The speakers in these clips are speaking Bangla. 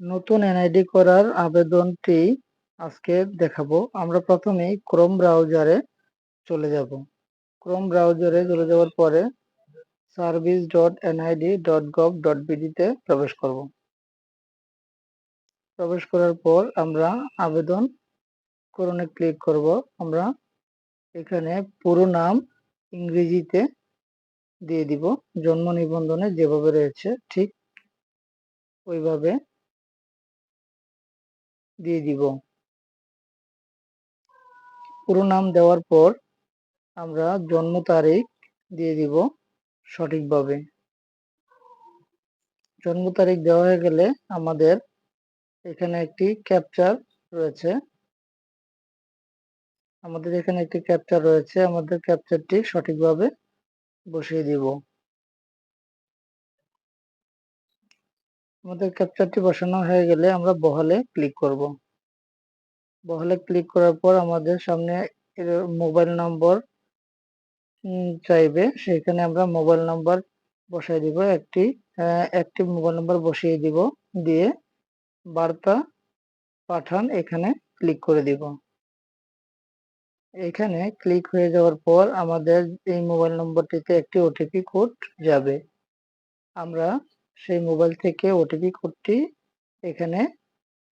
নতুন এনআইডি করার আবেদনটি আজকে দেখাবো। আমরা প্রথমেই ক্রোম ব্রাউজারে চলে যাব। ক্রোম ব্রাউজারে চলে যাওয়ার পরে service dot NID dot gov dot বিডিতে প্রবেশ করব। প্রবেশ করার পর আমরা আবেদন করণে ক্লিক করব। আমরা এখানে পুরো নাম ইংরেজিতে দিয়ে দিব। জন্ম নিবন্ধনে যেভাবে রয়েছে, ঠিক ওইভাবে দিয়ে দিব। পুরো নাম দেওয়ার পর আমরা জন্ম তারিখ দিয়ে দিব সঠিকভাবে। জন্ম তারিখ দেওয়া হয়ে গেলে আমাদের এখানে একটি ক্যাপচার রয়েছে। আমাদের এখানে একটি ক্যাপচার রয়েছে, আমাদের ক্যাপচারটি সঠিকভাবে বসিয়ে দিব। আমাদের ক্যাপচারটি বসানো হয়ে গেলে আমরা বহালে ক্লিক করব। বহালে ক্লিক করার পর আমাদের সামনে মোবাইল নম্বর চাইবে। সেখানে আমরা মোবাইল নাম্বার বসাই দিব, একটি একটি মোবাইল নাম্বার বসিয়ে দিব, দিয়ে বার্তা পাঠান এখানে ক্লিক করে দিব। এখানে ক্লিক হয়ে যাওয়ার পর আমাদের এই মোবাইল নম্বরটিতে একটি ওটিপি কোড যাবে। আমরা সেই মোবাইল থেকে ওটিপি কোডটি এখানে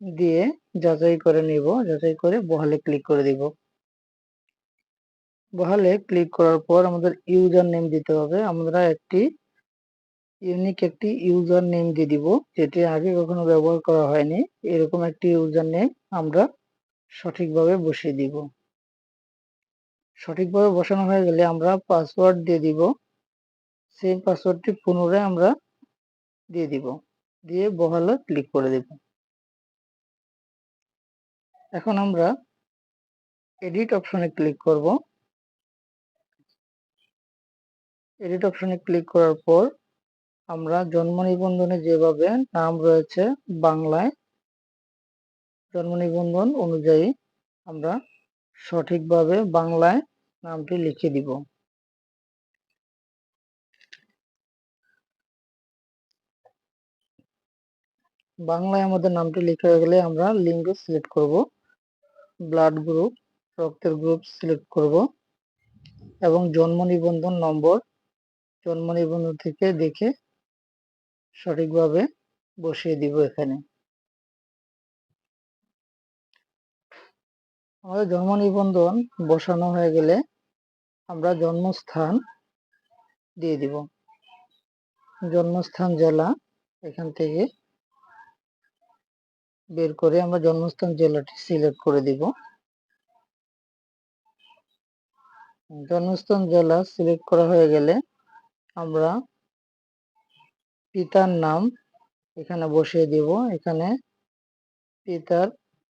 দিয়ে যাচাই করে নিব। যাচাই করে বহালে ক্লিক করে দিব। বহালে ক্লিক করার পর আমাদের ইউজার নেম দিতে হবে। আমরা একটি ইউনিক একটি ইউজার নেম দিয়ে দিব, যেটি আগে কখনো ব্যবহার করা হয়নি। এরকম একটি ইউজার নেম আমরা সঠিকভাবে বসিয়ে দিব। সঠিকভাবে বসানো হয়ে গেলে আমরা পাসওয়ার্ড দিয়ে দিব। সেই পাসওয়ার্ডটি পুনরায় আমরা দিয়ে দিব। দিয়ে বহালে ক্লিক করে দেব। এখন আমরা এডিট অপশনে ক্লিক করব। এডিট অপশনে ক্লিক করার পর আমরা জন্ম নিবন্ধনে যেভাবে নাম রয়েছে বাংলায়, জন্ম নিবন্ধন অনুযায়ী আমরা সঠিকভাবে বাংলায় নামটি লিখে দিব। বাংলায় আমাদের নামটি লিখে হয়ে গেলে আমরা লিঙ্গ সিলেক্ট করব ব্লাড গ্রুপ রক্তের গ্রুপ সিলেক্ট করব, এবং জন্ম নিবন্ধন নম্বর, জন্ম নিবন্ধন থেকে দেখে সঠিকভাবে বসিয়ে দিব এখানে। আমাদের জন্ম নিবন্ধন বসানো হয়ে গেলে আমরা জন্মস্থান দিয়ে দিব। জন্মস্থান জেলা এখান থেকে বের করে আমরা জন্মস্থান জেলাটি সিলেক্ট করে দিব। জন্মস্থান জেলা সিলেক্ট করা হয়ে গেলে আমরা পিতার নাম এখানে বসিয়ে দিব। এখানে পিতার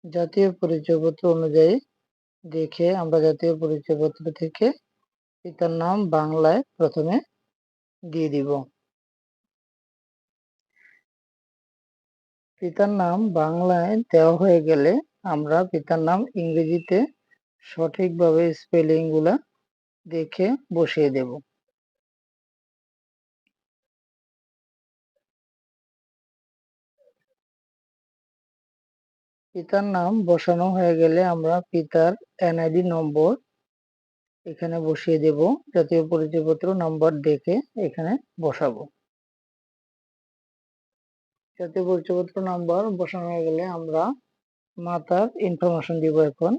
জাতীয় পরিচয়পত্র অনুযায়ী দেখে আমরা জাতীয় পরিচয়পত্র থেকে পিতার নাম বাংলায় প্রথমে দিয়ে দিব। পিতার নাম বাংলায় দেওয়া হয়ে গেলে আমরা পিতার নাম ইংরেজিতে সঠিকভাবে স্পেলিংগুলা দেখে বসিয়ে দেব। পিতার নাম বসানো হয়ে গেলে আমরা পিতার এনআইডি নম্বর এখানে বসিয়ে দেব। জাতীয় পরিচয়পত্র নাম্বার দেখে এখানে বসাবো। জাতীয় পরিচয়পত্র নাম্বার বসানো হয়ে গেলে আমরা মাতার ইনফরমেশন দিব এখন।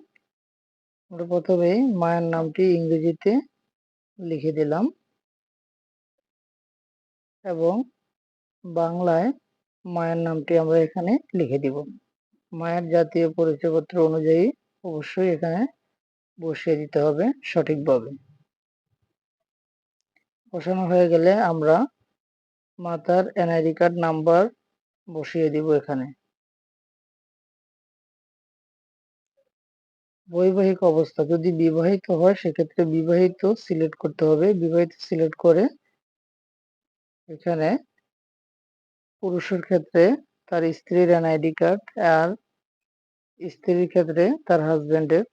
আমরা প্রথমে মায়ের নামটি ইংরেজিতে লিখে দিলাম। এবং বাংলায় মায়ের নামটি আমরা এখানে লিখে দিব। মায়ের জাতীয় পরিচয়পত্র অনুযায়ী অবশ্যই এখানে বসিয়ে দিতে হবে সঠিকভাবে। বসানো হয়ে গেলে আমরা মাতার এনআইডি কার্ড নাম্বার বসিয়ে দিব এখানে। বৈবাহিক অবস্থা, যদি বিবাহিত হয়, সেক্ষেত্রে বিবাহিত সিলেক্ট করতে হবে। বিবাহিত সিলেক্ট করে এখানে পুরুষের ক্ষেত্রে তার স্ত্রীর এনআইডি কার্ড আর স্ত্রীর ক্ষেত্রে তার হাজবেন্ডের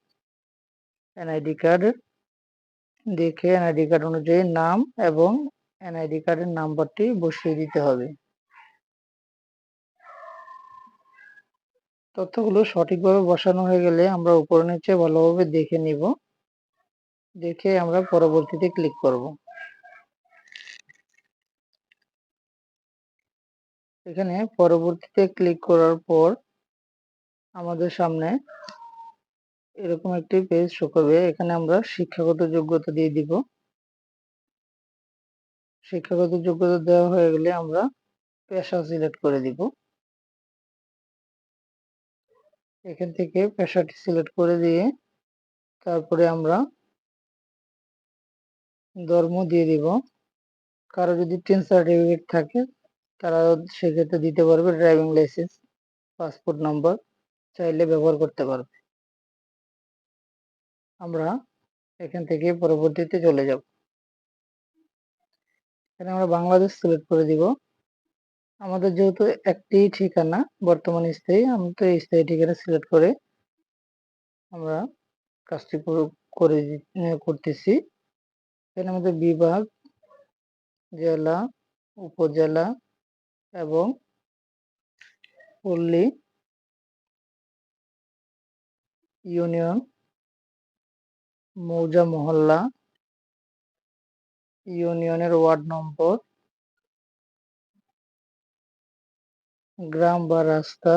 এনআইডি কার্ড দেখে এনআইডি কার্ড অনুযায়ী নাম এবং এনআইডি কার্ডের নাম্বারটি বসিয়ে দিতে হবে। তথ্যগুলো সঠিকভাবে বসানো হয়ে গেলে আমরা উপরে নিচে ভালোভাবে দেখে নিব। দেখে আমরা পরবর্তীতে ক্লিক করব। এখানে পরবর্তীতে ক্লিক করার পর আমাদের সামনে এরকম একটি পেজ শো করবে। এখানে আমরা শিক্ষাগত যোগ্যতা দিয়ে দিব। শিক্ষাগত যোগ্যতা দেওয়া হয়ে গেলে আমরা পেশা সিলেক্ট করে দিব। এখান থেকে পেশাটি সিলেক্ট করে দিয়ে তারপরে আমরা ধর্ম দিয়ে দিব। কারও যদি টেন সার্টিফিকেট থাকে, তারা সেক্ষেত্রে দিতে পারবে ড্রাইভিং লাইসেন্স পাসপোর্ট নাম্বার চাইলে ব্যবহার করতে পারবে। আমরা এখান থেকে পরবর্তীতে চলে যাব। এখানে আমরা বাংলাদেশ সিলেক্ট করে দিব। আমাদের যেহেতু একটি ঠিকানা, বর্তমান স্থায়ী, আমরা তো স্থায়ী ঠিকানা সিলেক্ট করে আমরা কাজটি করে করতেছি। এখানে আমাদের বিভাগ, জেলা, উপজেলা এবং পল্লী ইউনিয়ন, মৌজা মহল্লা ইউনিয়নের ওয়ার্ড নম্বর গ্রাম বা রাস্তা,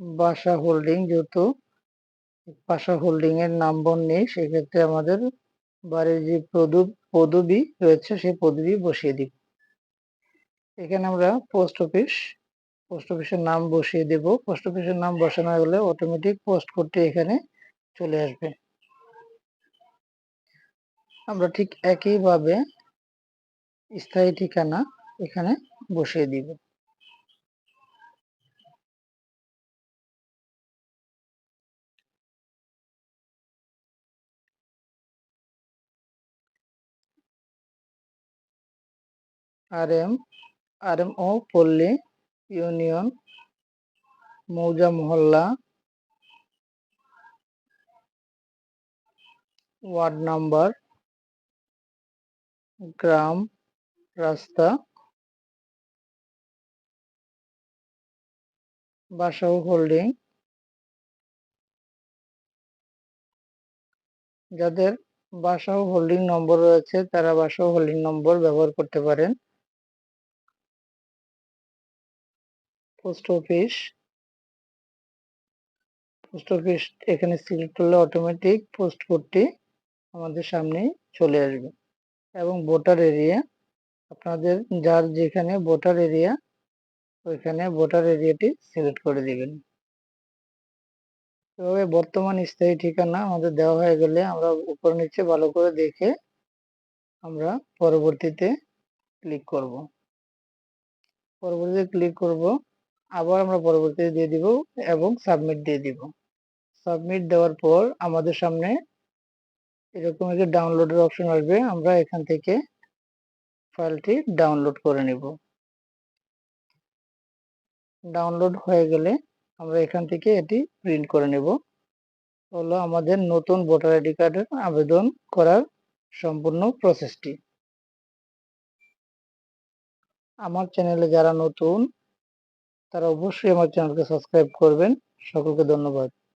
বাসা হোল্ডিং যেহেতু, বাসা হোল্ডিং এর নাম্বার নেই, সেক্ষেত্রে আমাদের বাড়ির যে পদবি রয়েছে, সেই পদবি বসিয়ে দিব। এখানে আমরা পোস্ট অফিস পোস্ট অফিসের নাম বসিয়ে দেব। পোস্ট অফিসের নাম বসানো গেলে অটোমেটিক পোস্ট করতে এখানে চলে আসবে। আমরা ঠিক একইভাবে স্থায়ী ঠিকানা এখানে বসিয়ে দিব। আর এম আর এম ও পল্লী, ইউনিয়ন, মৌজা মহল্লা, ওয়ার্ড নাম্বার, গ্রাম, রাস্তা বাসাও হোল্ডিং। যাদের বাসাও হোল্ডিং নম্বর রয়েছে, তারা বাসাও হোল্ডিং নম্বর ব্যবহার করতে পারেন। Post office. পোস্ট অফিস এখানে সিলেক্ট করলে অটোমেটিক পোস্ট কোডটি আমাদের সামনে চলে আসবে। এবং ভোটার এরিয়া আপনাদের যার যেখানে ভোটার এরিয়া ওইখানে ভোটার এরিয়াটি সিলেক্ট করে দিবেন। এভাবে বর্তমান স্থায়ী ঠিকানা আমাদের দেওয়া হয়ে গেলে আমরা উপর নিচে ভালো করে দেখে আমরা পরবর্তীতে ক্লিক করব। পরবর্তীতে ক্লিক করব। আবার আমরা পরবর্তীতে দিয়ে দিব এবং সাবমিট দিয়ে দিব। সাবমিট দেওয়ার পর আমাদের সামনে এরকম একটি ডাউনলোডের অপশন আসবে। আমরা এখান থেকে ফাইলটি ডাউনলোড করে নিব। ডাউনলোড হয়ে গেলে আমরা এখান থেকে এটি প্রিন্ট করে নেব। হলো আমাদের নতুন ভোটার আইডি কার্ডের আবেদন করার সম্পূর্ণ প্রসেসটি আমার চ্যানেলে যারা নতুন তারা অবশ্যই আমার চ্যানেলকে সাবস্ক্রাইব করবেন। সকলকে ধন্যবাদ।